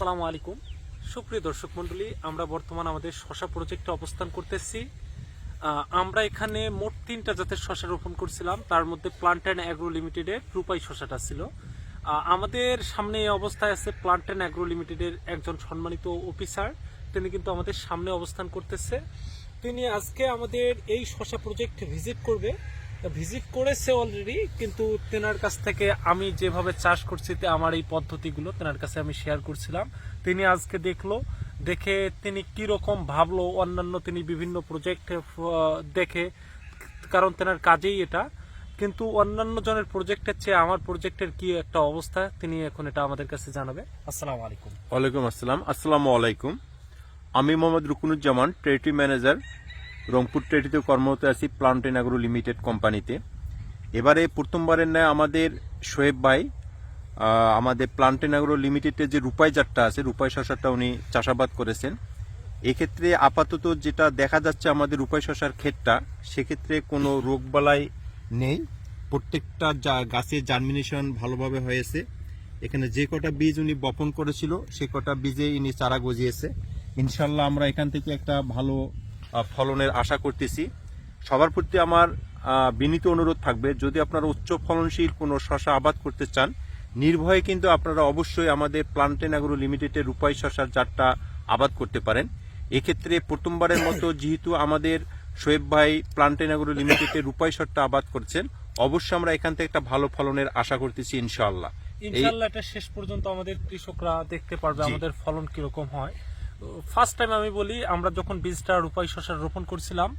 আসসালামু আলাইকুম। সুপ্রিয় দর্শক মণ্ডলী, আমরা বর্তমান আমাদের শশা প্রজেক্টে অবস্থান করতেছি। আমরা এখানে মোট তিনটা জাতের শশা রোপণ করছিলাম। তার মধ্যে প্লান্ট অ্যান্ড অ্যাগ্রো লিমিটেডের রূপাই শশাটা ছিল। আমাদের সামনে এই অবস্থায় আছে প্লান্ট অ্যান্ড অ্যাগ্রো লিমিটেডের একজন সম্মানিত অফিসার তিনি কিন্তু আমাদের সামনে অবস্থান করতেছে। তিনি আজকে আমাদের এই শশা প্রজেক্ট ভিজিট করবে। ভিজিট করেছে অলরেডি কিন্তু তেনার কাছ থেকে আমি যেভাবে চাষ করছি আমার এই পদ্ধতিগুলো তেনার কাছে আমি শেয়ার করছিলাম। তিনি আজকে দেখল, দেখে তিনি কি রকম ভাবলো, অন্যান্য তিনি বিভিন্ন প্রজেক্ট দেখে, কারণ তেনার কাজেই এটা। কিন্তু অন্যান্য জনের প্রজেক্টের চেয়ে আমার প্রজেক্টের কি একটা অবস্থা, তিনি এখন এটা আমাদের কাছে জানাবে। আসসালামু আলাইকুম। ওয়ালাইকুম আসসালাম। আসসালামু আলাইকুম। আমি মোহাম্মদ রুকুনুজ্জামান ট্রেটি ম্যানেজার রংপুর ট্রেটিতে কর্মরত আছি প্লান্টেন অ্যাগ্রো লিমিটেড কোম্পানিতে। এবারে প্রথমবারের ন্যায় আমাদের শোয়েব ভাই আমাদের প্লান্টেন অ্যাগ্রো লিমিটেডের যে রূপাই জাতটা আছে, রূপাই শশাটা উনি চাষাবাদ করেছেন। এক্ষেত্রে আপাতত যেটা দেখা যাচ্ছে আমাদের রূপাই শশার ক্ষেতটা, সেক্ষেত্রে কোনো রোগবালাই নেই। প্রত্যেকটা গাছের জার্মিনেশন ভালোভাবে হয়েছে। এখানে যে কটা বীজ উনি বপন করেছিল, সে কটা বীজে ইনি চারা গজিয়েছে। ইনশাল্লাহ আমরা এখান থেকে একটা ভালো ফলনের আশা করতেছি। সবার প্রতি আমার বিনীত অনুরোধ থাকবে যদি আপনারা উচ্চ ফলনশীল কোনো শশা আবাদ করতে চান নির্ভয়ে কিন্তু আপনারা অবশ্যই আমাদের প্লান্টেন অ্যাগ্রো লিমিটেডের রূপাই শশার জাতটা আবাদ করতে পারেন। এক্ষেত্রে প্রথমবারের মতো যেহেতু আমাদের শোয়েব ভাই প্লান্টেন অ্যাগ্রো লিমিটেডের রূপাই শটটা আবাদ করছেন অবশ্যই আমরা এখান থেকে একটা ভালো ফলনের আশা করতেছি ইনশাআল্লাহ। ইনশাল্লাহ এটা শেষ পর্যন্ত আমাদের কৃষকরা দেখতে পারবে আমাদের ফলন কীরকম হয়। ফার্স্ট টাইম আমি বলি, আমরা যখন বীজটা রূপাই শশার রোপণ করছিলাম,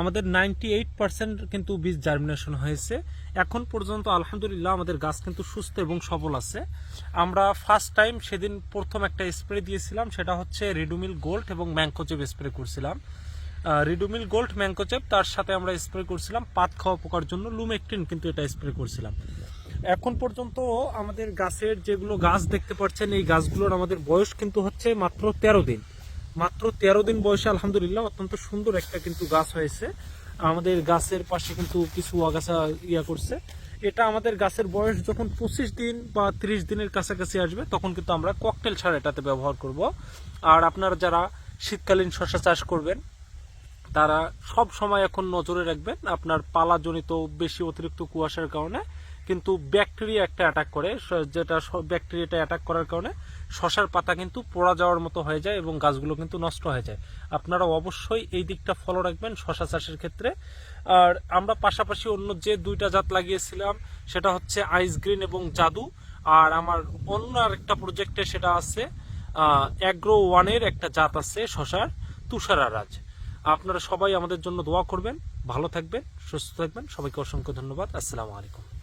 আমাদের নাইনটি এইট পার্সেন্ট কিন্তু বীজ জার্মিনেশন হয়েছে। এখন পর্যন্ত আলহামদুলিল্লাহ আমাদের গাছ কিন্তু সুস্থ এবং সবল আছে। আমরা ফার্স্ট টাইম সেদিন প্রথম একটা স্প্রে দিয়েছিলাম, সেটা হচ্ছে রিডুমিল গোল্ড এবং ম্যাঙ্কোজেব স্প্রে করছিলাম। রিডুমিল গোল্ড ম্যাঙ্কোজেব তার সাথে আমরা স্প্রে করছিলাম। পাত খাওয়া পোকার জন্য লুমেকটিন কিন্তু এটা স্প্রে করছিলাম। এখন পর্যন্ত আমাদের গাছের যেগুলো গাছ দেখতে পাচ্ছেন, এই গাছগুলোর আমাদের বয়স কিন্তু হচ্ছে মাত্র তেরো দিন। মাত্র তেরো দিন বয়সে আলহামদুলিল্লাহ অত্যন্ত সুন্দর একটা কিন্তু গাছ হয়েছে। আমাদের গাছের পাশে কিন্তু কিছু আগাছা ইয়া করছে। এটা আমাদের গাছের বয়স যখন পঁচিশ দিন বা ত্রিশ দিনের কাছাকাছি আসবে, তখন কিন্তু আমরা ককটেল সার এটাতে ব্যবহার করব। আর আপনারা যারা শীতকালীন শশা চাষ করবেন, তারা সব সময় এখন নজরে রাখবেন আপনার পালাজনিত বেশি অতিরিক্ত কুয়াশার কারণে। কিন্তু ব্যাকটেরিয়া একটা অ্যাটাক করে। যেটা ব্যাকটেরিয়াটা অ্যাটাক করার কারণে শশার পাতা কিন্তু পোড়া যাওয়ার মতো হয়ে যায় এবং গাছগুলো কিন্তু নষ্ট হয়ে যায়। আপনারা অবশ্যই এই দিকটা ফলো রাখবেন শশা চাষের ক্ষেত্রে। আর আমরা পাশাপাশি অন্য যে দুইটা জাত লাগিয়েছিলাম, সেটা হচ্ছে আইস গ্রিন এবং জাদু। আর আমার অন্য আরেকটা প্রজেক্টে সেটা আছে অ্যাগ্রো ওয়ানের একটা জাত আছে শশার তুষারারাজ আপনারা সবাই আমাদের জন্য দোয়া করবেন। ভালো থাকবেন, সুস্থ থাকবেন। সবাইকে অসংখ্য ধন্যবাদ। আসসালামু আলাইকুম।